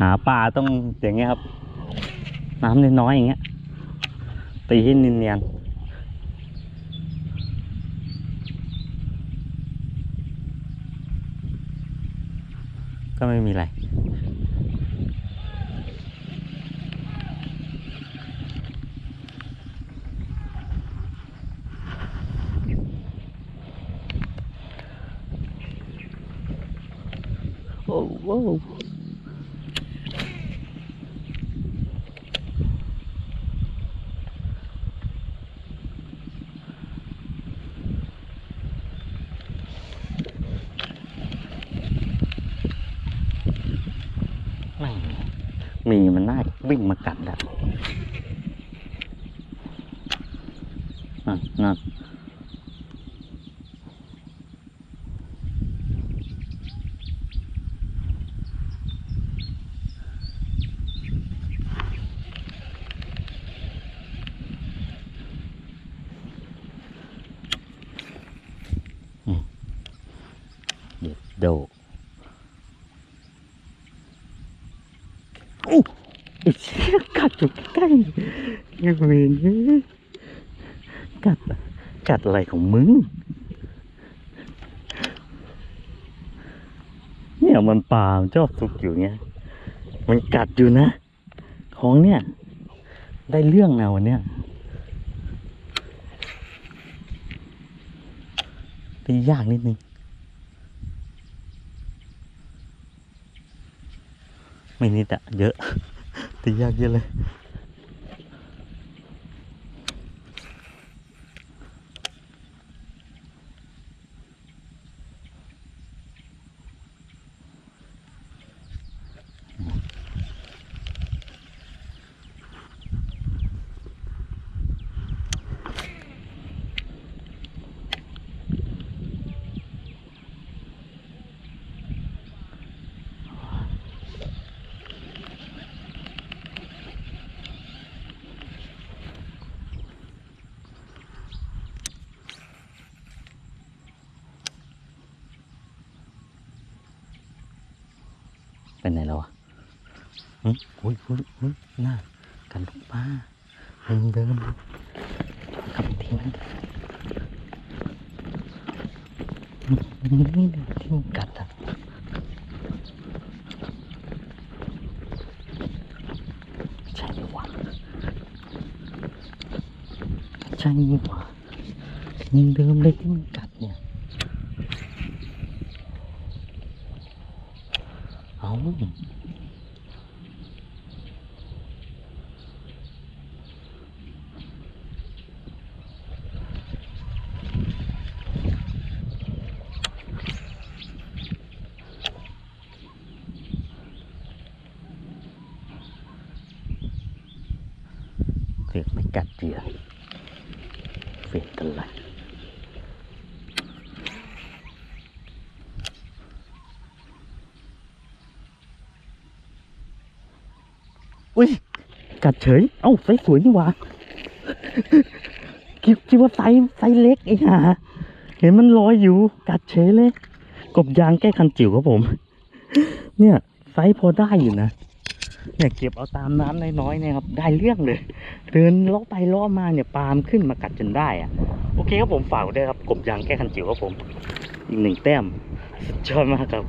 หาปลาต้องอย่างเงี้ยครับ น้ำน้อยๆอย่างเงี้ย ตีให้เนียนๆก็ไม่มีอะไร โอ้โห ไม่มีมันน่าวิ่งมากัดแล้วนั่นนั่นเด็ด โอ้ไอ้เชี่ยกัดอยู่ใกล้ยังเวนกัดกัดอะไรของมึง เนี่ยมันปลามันชอบซุกอยู่เงี้ย มันกัดอยู่นะ ของเนี่ย ได้เรื่องนะวันเนี้ยตียากนิดนึง ไม่นิดอะเยอะตียากเยอะเลย เป็นไหนแล้วอะหึอุ้ยอุ้ยอุ้ยน่ากันลูกป้าเดิมเดิมกลับทีมันนี่ที่มันกัดอะใช่ไหมวะใช่นี่หว่ายังเดิมเลยที่มันกัด เนี่ยเอาเสือกไม่กัดเหยื่ อุ้ย กัดเฉย เอ้าไซส์สวยนี่หว่าคิดคิดว่าไซส์ไซส์เล็กไอ้ห่าเห็นมันลอยอยู่ กัดเฉยเลย กบยางแก้คันจิ๋วครับผม เนี่ยไซส์พอได้อยู่นะ เนี่ยเก็บเอาตามน้ำน้อยๆเนี่ยครับ ได้เรื่องเลย เดินล้อไปล้อมาเนี่ยปามขึ้นมากัดจนได้อะโอเคครับผมฝากไว้ด้วยครับ กบยางแก้คันจิ๋วครับผม อีกหนึ่งแต้มสุดยอดมากครับ